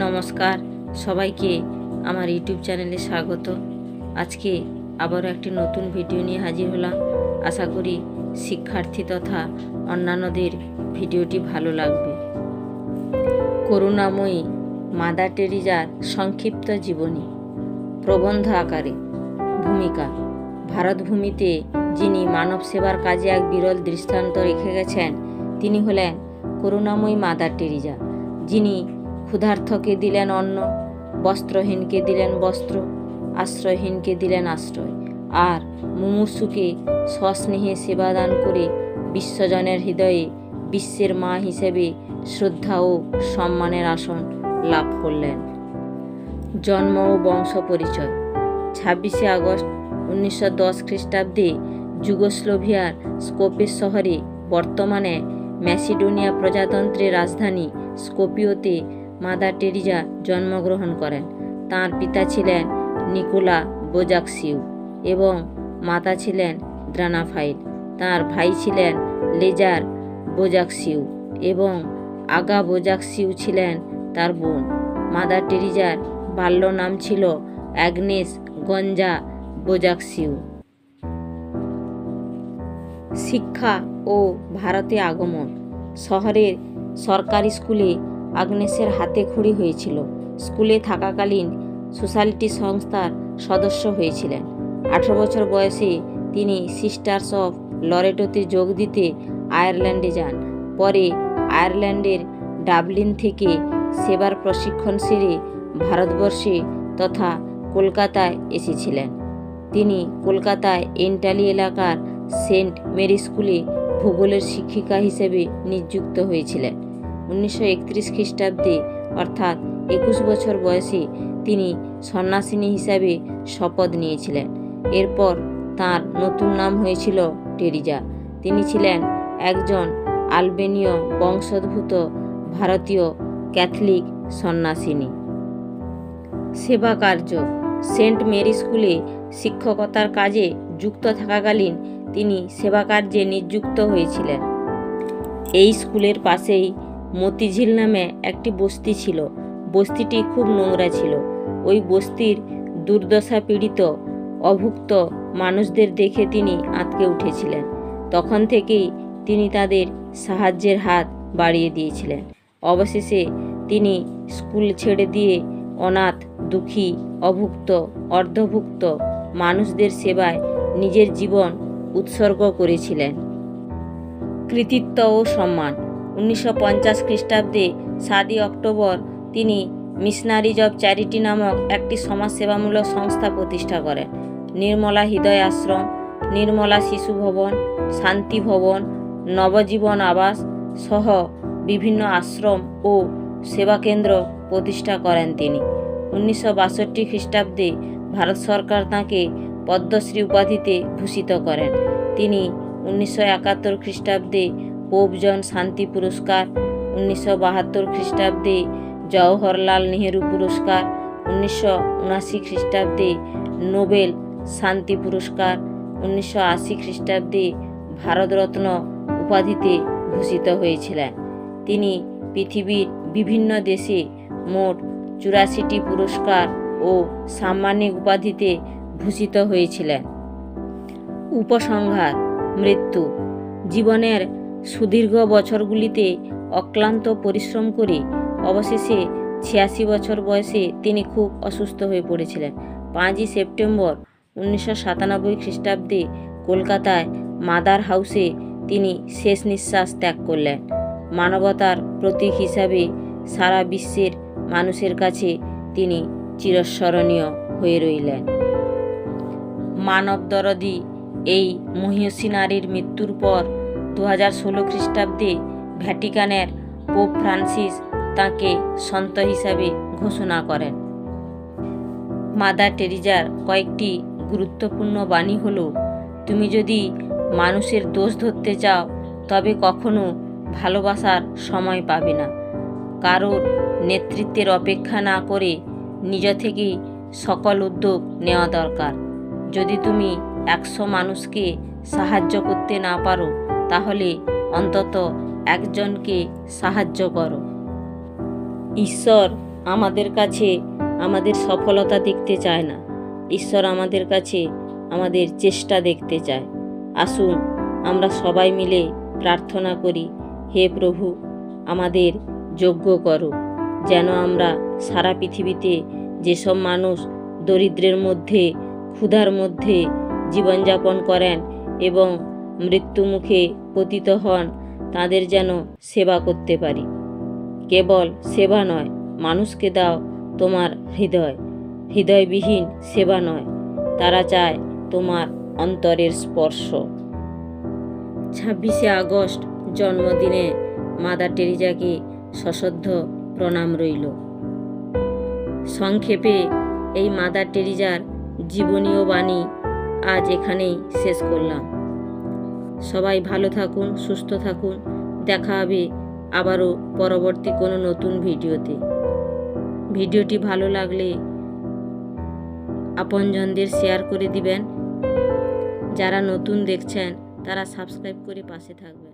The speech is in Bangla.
নমস্কার। সবাইকে আমার ইউটিউব চ্যানেলে স্বাগত। আজকে আবারও একটি নতুন ভিডিও নিয়ে হাজির হলাম। আশা করি শিক্ষার্থী তথা অন্যান্যদের ভিডিওটি ভালো লাগবে। করুণাময়ী মাদার টেরিজার সংক্ষিপ্ত জীবনী, প্রবন্ধ আকারে, ভূমিকা ভারত ভূমিতে যিনি মানব সেবার কাজে এক বিরল দৃষ্টান্ত রেখে গেছেন, তিনি হলেন করুণাময়ী মাদার টেরিজা, যিনি ক্ষুধার্থকে দিলেন অন্ন, বস্ত্রহীনকে দিলেন বস্ত্র, আশ্রয়হীনকে দিলেন আশ্রয়। আর মুমূর্ষুকে সস্নেহে সেবাদান করে বিশ্বজনের হৃদয়ে বিশ্বের মা হিসেবে শ্রদ্ধা ও সম্মানের আসন লাভ করলেন। জন্ম ও বংশ পরিচয়। ছাব্বিশে আগস্ট উনিশশো দশ খ্রিস্টাব্দে যুগোস্লোভিয়ার স্কোপেস শহরে বর্তমানে ম্যাসিডোনিয়া প্রজাতন্ত্রের রাজধানী স্কোপিওতে মাদার টেরিজা জন্মগ্রহণ করেন। তার পিতা ছিলেন নিকোলা বোজাকসিউ এবং মাতা ছিলেন দ্রানাফাইল। তার ভাই ছিলেন লেজার বোজাকসিউ এবং আগা বোজাকসিউ ছিলেন তার বোন। মাদার টেরিজার বাল্য নাম ছিল অ্যাগনেস গঞ্জা বোজাকসিউ। শিক্ষা ও ভারতে আগমন। শহরের সরকারি স্কুলে আগ্নেসের হাতে খড়ি হয়েছিল। স্কুলে থাকাকালীন সোশ্যালিটি সংস্থার সদস্য হয়েছিলেন। আঠারো বছর বয়সে তিনি সিস্টার্স অফ লরেটোতে যোগ দিতে আয়ারল্যান্ডে যান। পরে আয়ারল্যান্ডের ডাবলিন থেকে সেবার প্রশিক্ষণ সেরে ভারতবর্ষে তথা কলকাতায় এসেছিলেন। তিনি কলকাতায় এন্টালি এলাকার সেন্ট মেরি স্কুলে ভূগোলের শিক্ষিকা হিসেবে নিযুক্ত হয়েছিলেন। উনিশশো একত্রিশ খ্রিস্টাব্দে, অর্থাৎ একুশ বছর বয়সে, তিনি সন্ন্যাসিনী হিসাবে শপথ নিয়েছিলেন। এরপর তার নতুন নাম হয়েছিল টেরিজা। তিনি ছিলেন একজন আলবেনীয় বংশোদ্ভূত ভারতীয় ক্যাথলিক সন্ন্যাসিনী। সেবা কার্য। সেন্ট মেরি স্কুলে শিক্ষকতার কাজে যুক্ত থাকাকালীন তিনি সেবা কার্যে নিযুক্ত হয়েছিলেন। এই স্কুলের পাশেই মতিঝিল নামে একটি বস্তি ছিল। বস্তিটি খুব নোংরা ছিল। ওই বস্তির দুর্দশা পীড়িত অভুক্ত মানুষদের দেখে তিনি আঁতকে উঠেছিলেন। তখন থেকেই তিনি তাদের সাহায্যের হাত বাড়িয়ে দিয়েছিলেন। অবশেষে তিনি স্কুল ছেড়ে দিয়ে অনাথ, দুঃখী, অভুক্ত, অর্ধভুক্ত মানুষদের সেবায় নিজের জীবন উৎসর্গ করেছিলেন। কৃতিত্ব ও সম্মান উনিশশো পঞ্চাশ খ্রিস্টাব্দে সাতই অক্টোবর তিনি মিশনারিজ অব চ্যারিটি নামক একটি সমাজসেবামূলক সংস্থা প্রতিষ্ঠা করেন। নির্মলা হৃদয় আশ্রম, নির্মলা শিশু ভবন, শান্তি ভবন, নবজীবন আবাস সহ বিভিন্ন আশ্রম ও সেবাকেন্দ্র প্রতিষ্ঠা করেন তিনি। উনিশশো বাষট্টি খ্রিস্টাব্দে ভারত সরকার তাঁকে পদ্মশ্রী উপাধিতে ভূষিত করেন। তিনি উনিশশো একাত্তর খ্রিস্টাব্দে পোপজন শান্তি পুরস্কার, উনিশশো বাহাত্তর খ্রিস্টাব্দে জওহরলাল নেহেরু পুরস্কার, উনিশশো উনাশি খ্রিস্টাব্দে নোবেল শান্তি পুরস্কার, উনিশশো আশি খ্রিস্টাব্দে ভারতরত্ন উপাধিতে ভূষিত হয়েছিলেন। তিনি পৃথিবীর বিভিন্ন দেশে মোট চুরাশিটি পুরস্কার ও সাম্মানিক উপাধিতে ভূষিত হয়েছিলেন। উপসংহার, মৃত্যু, জীবনের সুদীর্ঘ বছরগুলিতে অক্লান্ত পরিশ্রম করে অবশেষে ছিয়াশি বছর বয়সে তিনি খুব অসুস্থ হয়ে পড়েছিলেন। পাঁচই সেপ্টেম্বর উনিশশো সাতানব্বই খ্রিস্টাব্দে কলকাতায় মাদার হাউসে তিনি শেষ নিঃশ্বাস ত্যাগ করলেন। মানবতার প্রতীক হিসাবে সারা বিশ্বের মানুষের কাছে তিনি চিরস্মরণীয় হয়ে রইলেন। মানব দরদি এই মহিষী নারীর মৃত্যুর পর দু হাজার ষোলো খ্রিস্টাব্দে ভ্যাটিকানের পোপ ফ্রান্সিস তাকে সন্ত হিসাবে ঘোষণা করেন। মাদার টেরিজার কয়েকটি গুরুত্বপূর্ণ বাণী হল, তুমি যদি মানুষের দোষ ধরতে চাও, তবে কখনো ভালোবাসার সময় পাবে না। কারোর নেতৃত্বের অপেক্ষা না করে নিজ থেকেই সকল উদ্যোগ নেওয়া দরকার। যদি তুমি একশো মানুষকে সাহায্য করতে না পারো তাহলে অন্তত একজনকে সাহায্য করো। ঈশ্বর আমাদের কাছে আমাদের সফলতা দেখতে চায় না। ঈশ্বর আমাদের কাছে আমাদের চেষ্টা দেখতে চায়। আসুন আমরা সবাই মিলে প্রার্থনা করি, হে প্রভু, আমাদের যোগ্য করো, যেন আমরা সারা পৃথিবীতে যেসব মানুষ দরিদ্রের মধ্যে, ক্ষুধার মধ্যে জীবনযাপন করেন এবং মৃত্যুমুখে পতিত হন, তাদের যেন সেবা করতে পারি। কেবল সেবা নয়, মানুষকে দাও তোমার হৃদয়। হৃদয়বিহীন সেবা নয়, তারা চায় তোমার অন্তরের স্পর্শ। ছাব্বিশে আগস্ট জন্মদিনে মাদার টেরিজাকে সশ্রদ্ধ প্রণাম রইল। সংক্ষেপে, এই মাদার টেরিজার জীবনীয় বাণী আজ এখানেই শেষ করলাম। সবাই ভালো থাকুন, সুস্থ থাকুন। দেখা হবে আবারও পরবর্তী কোনো নতুন ভিডিওতে। ভিডিওটি ভালো লাগলে আপনজনদের শেয়ার করে দিবেন। যারা নতুন দেখছেন, তারা সাবস্ক্রাইব করে পাশে থাকবেন।